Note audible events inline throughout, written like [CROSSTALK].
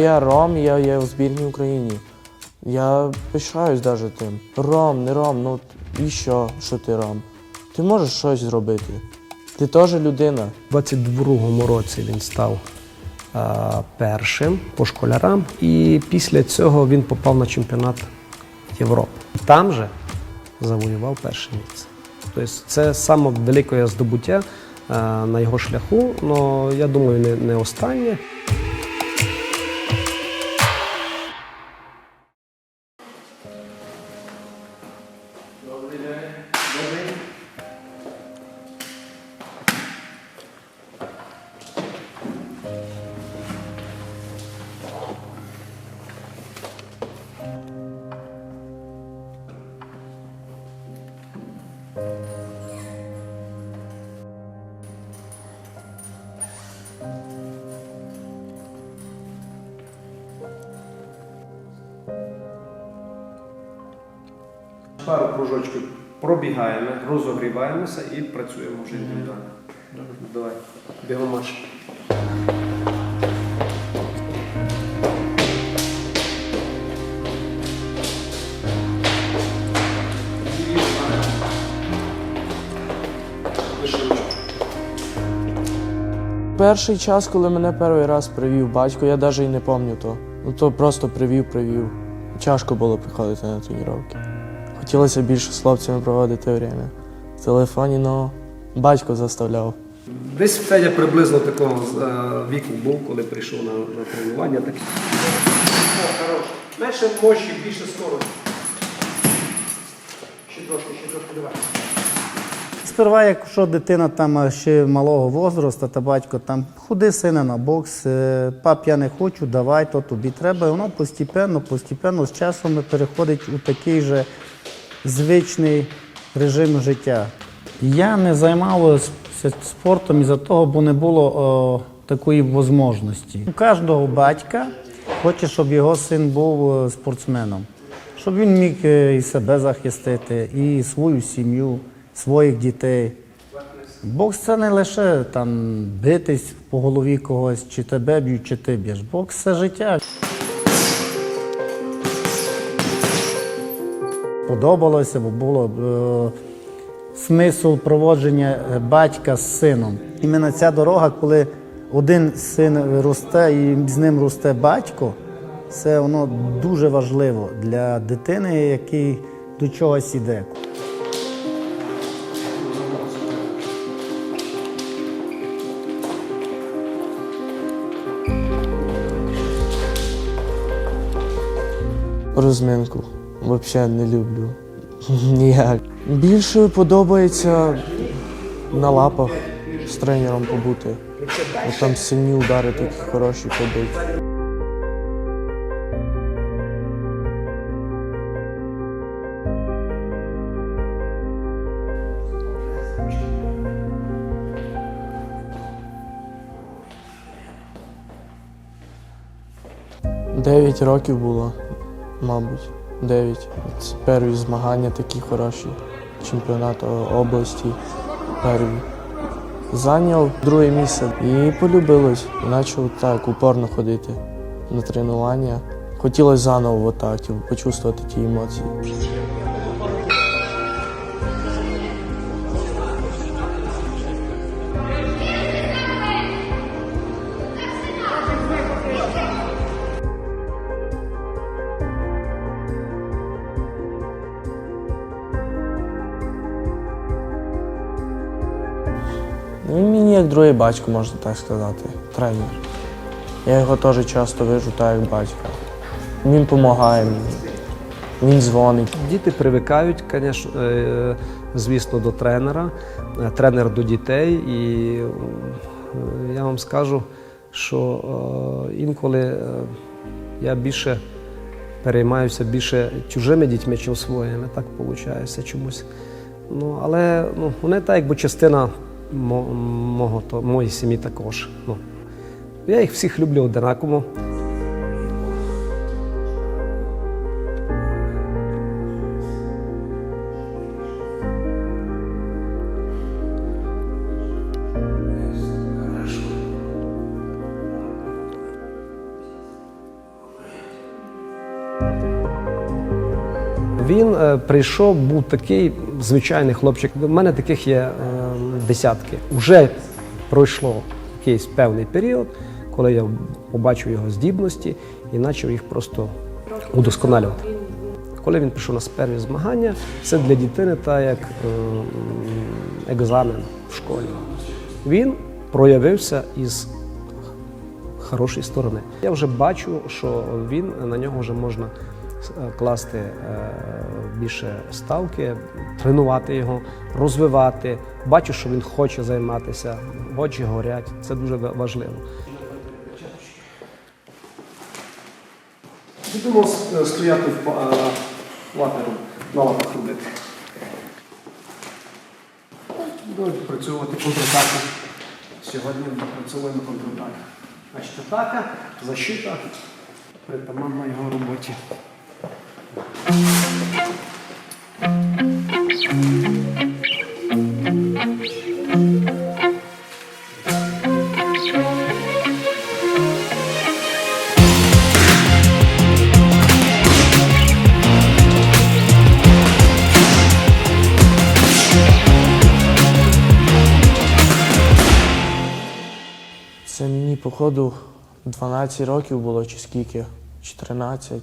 Я ром, я є у збірній Україні. Я пишаюсь навіть тим. Ром, не ром, ну і що, що ти ром? Ти можеш щось зробити. Ти теж людина. У 22-му році він став е, першим по школярам, і після цього він попав на чемпіонат Європи. Там же завоював перше місце. Тобто це саме велике здобуття е, на його шляху, але я думаю, не, не останнє. Пару кружочків пробігаємо, розогріваємося і працюємо вже індивідуально. Давай, бігомаш. Перший час, коли мене перший раз привів батько, я навіть і не пам'ятаю то. Ну то просто привів, привів. Тяжко було приходити на тренування. Хотілося більше з хлопцями проводити время. В телефоні, ну, батько заставляв. Десь Федя приблизно такого е, віку був, коли прийшов на, на тренування. Так... О, хорош. Менше мощі, більше скорості. Ще трошки, ще трошки давай. Сперва, якщо дитина там ще малого возрасту, та батько там ходи сина на бокс, е, пап, я не хочу, давай, то тобі треба. І воно постепенно, постепенно з часом переходить у такий же звичний режим життя. Я не займався спортом із-за того, бо не було о, такої можливості. У кожного батька хоче, щоб його син був е, спортсменом, щоб він міг е, і себе захистити, і свою сім'ю, своїх дітей. Бокс це не лише там битись по голові когось, чи тебе б'ють, чи ти б'єш. Бокс це життя. Подобалося, бо було е, смисл проводження е, батька з сином. Іменно ця дорога, коли один син росте і з ним росте батько, це воно дуже важливо для дитини, який до чогось іде. Розминку взагалі не люблю. [LAUGHS] Ніяк. Більше подобається на лапах з тренером побути. От там сильні удари такі хороші побити. Дев'ять років було, мабуть. Дев'ять. Це Перві змагання такі хороші. Чемпіонат області. Перві. Зайняв друге місце і полюбилось. Почав так упорно ходити на тренування. Хотілося заново так, почувствувати ті емоції. Другий батько, можна так сказати, тренер. Я його теж часто вижу так, як батька. Він допомагає мені, він дзвонить. Діти привикають, е, звісно, до тренера, е, тренер до дітей. І е, я вам скажу, що інколи я більше переймаюся більше чужими дітьми, чим своїми. Так виходить чомусь. Ну, але ну, вони так, якби частина мого, то, моїй сім'ї також. Ну, Я їх всіх люблю одинаково. Він е, прийшов, був такий звичайний хлопчик. У мене таких є е, десятки. Вже пройшло якийсь певний період, коли я побачив його здібності і почав їх просто удосконалювати. Коли він пішов на перві змагання, це для дитини та як е, екзамен в школі. Він проявився із хорошої сторони. Я вже бачу, що він на нього вже можна класти е, більше ставки, тренувати його, розвивати. Бачу, що він хоче займатися, очі горять. Це дуже важливо. Будемо стояти в латеру, на лапах робити. Будемо працювати контратаку. Сьогодні ми працюємо контратаку. Значить, атака, защита, притаманна його роботі. Це мені, походу, 12 років було чи скільки? Чи 13.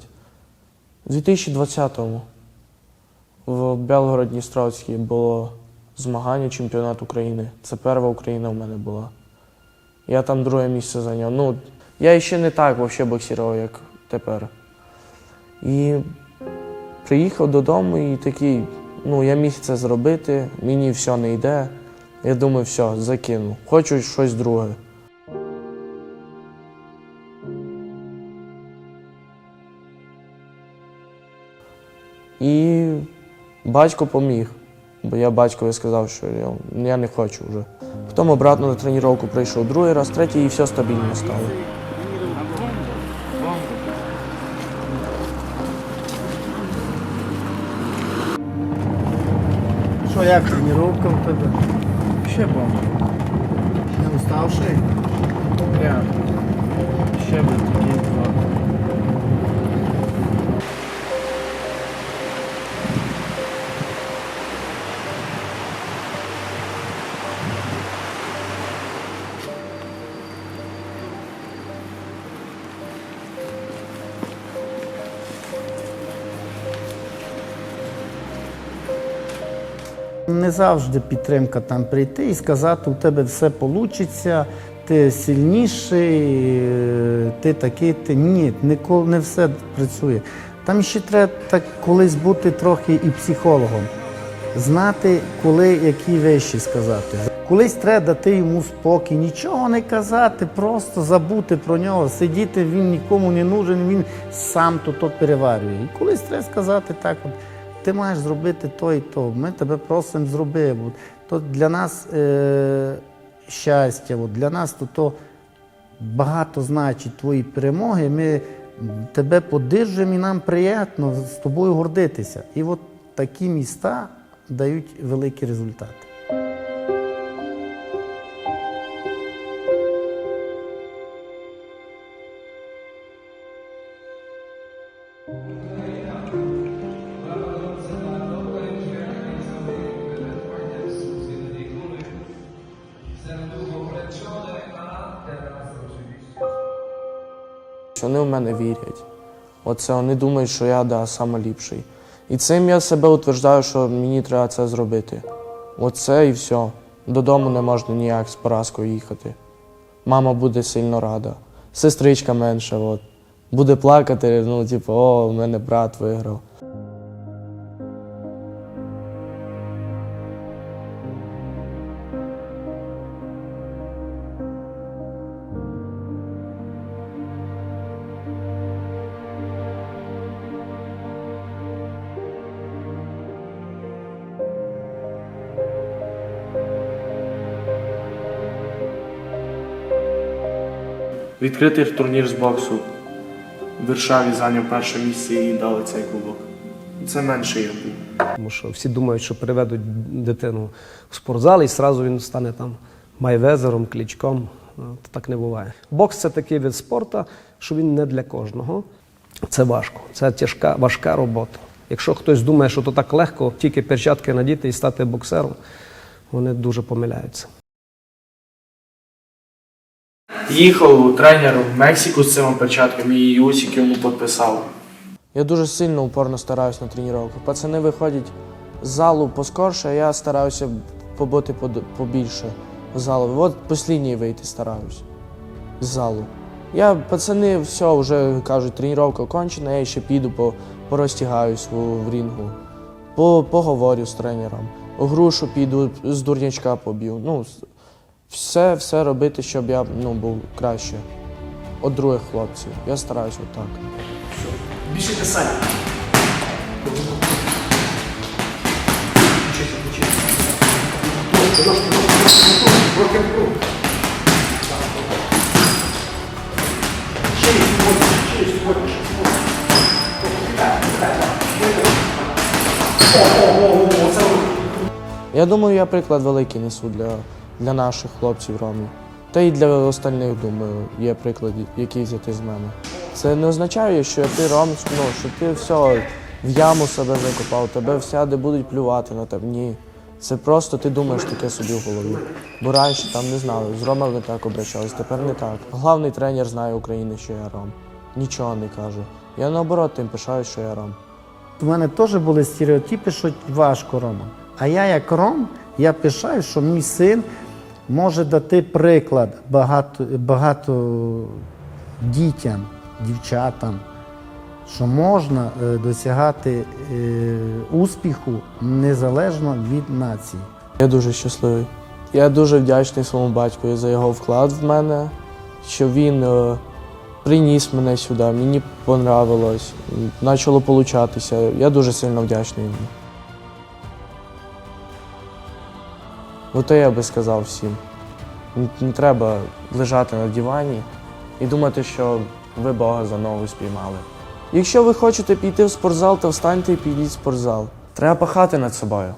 У 2020-му в Белгород-Дністровській було змагання чемпіонат України. Це перша Україна в мене була. Я там друге місце зайняв. Ну, я ще не так взагалі боксував, як тепер. І приїхав додому і такий, ну, я міг це зробити, мені все не йде. Я думаю, все, закину. Хочу щось друге. Батько поміг, бо я батькові сказав, що я, я не хочу вже. Потім обратно на тренування прийшов другий раз, третій і все стабільно стало. Що, як тренування в тебе? Ще бомба. Не уставший? Прям. Ще би такі два. Не завжди підтримка там прийти і сказати, у тебе все вийде, ти сильніший, ти такий, ти ні, ніколи не все працює. Там ще треба так колись бути трохи і психологом, знати, коли які речі сказати. Колись треба дати йому спокій, нічого не казати, просто забути про нього, сидіти, він нікому не нужен, він сам то, то переварює. І колись треба сказати так. От, ти маєш зробити то і то. Ми тебе просимо зроби. То для нас е, щастя, от, для нас то, то багато значить твої перемоги. Ми тебе подержуємо і нам приємно з тобою гордитися. І от такі міста дають великі результати. Вони в мене вірять. Оце вони думають, що я да, найліпший. І цим я себе утверждаю, що мені треба це зробити. Оце і все. Додому не можна ніяк з поразкою їхати. Мама буде сильно рада. Сестричка менша, от. Буде плакати, ну, типу, о, в мене брат виграв. Відкритий турнір з боксу. В Варшаві зайняв перше місце і дали цей кубок. Це менше я був. Тому що всі думають, що приведуть дитину в спортзал і одразу він стане там майвезером, клічком. Е, Так не буває. Бокс це такий вид спорту, що він не для кожного. Це важко. Це тяжка, важка робота. Якщо хтось думає, що то так легко, тільки перчатки надіти і стати боксером, вони дуже помиляються. Їхав тренер в Мексику з цими перчатками і Усік йому підписав. Я дуже сильно упорно стараюсь на тренування. Пацани виходять з залу поскорше, а я стараюся побути побільше в залу. От останній вийти стараюсь з залу. Я, пацани, все, вже кажуть, тренування кончена, я ще піду, по, порозтягаюсь в, рінгу, по, поговорю з тренером. Грушу піду, з дурнячка поб'ю. Ну, все, все робити, щоб я ну, був краще. От других хлопців. Я стараюсь отак. Більше писання. Я думаю, я приклад великий несу для, для наших хлопців ромів. Та й для остальних, думаю, є приклад, який взяти з мене. Це не означає, що ти ром, ну, що ти все в яму себе закопав, тебе всяде будуть плювати на тебе. Ні. Це просто ти думаєш таке собі в голові. Бо раніше там не знали, з Ромами так обращались, тепер не так. Главний тренер знає України, що я ром. Нічого не каже. Я наоборот тим пишаю, що я ром. У мене теж були стереотипи, що важко Рома. А я як Ром, я пишаю, що мій син може дати приклад багато, багато дітям, дівчатам, що можна е, досягати е, успіху незалежно від нації. Я дуже щасливий. Я дуже вдячний своєму батькові за його вклад в мене, що він е, приніс мене сюди, мені понравилось, почало получатися. Я дуже сильно вдячний йому. Ну то я би сказав всім. Не, треба лежати на дивані і думати, що ви Бога за ногу спіймали. Якщо ви хочете піти в спортзал, то встаньте і підіть в спортзал. Треба пахати над собою.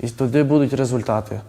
І туди будуть результати.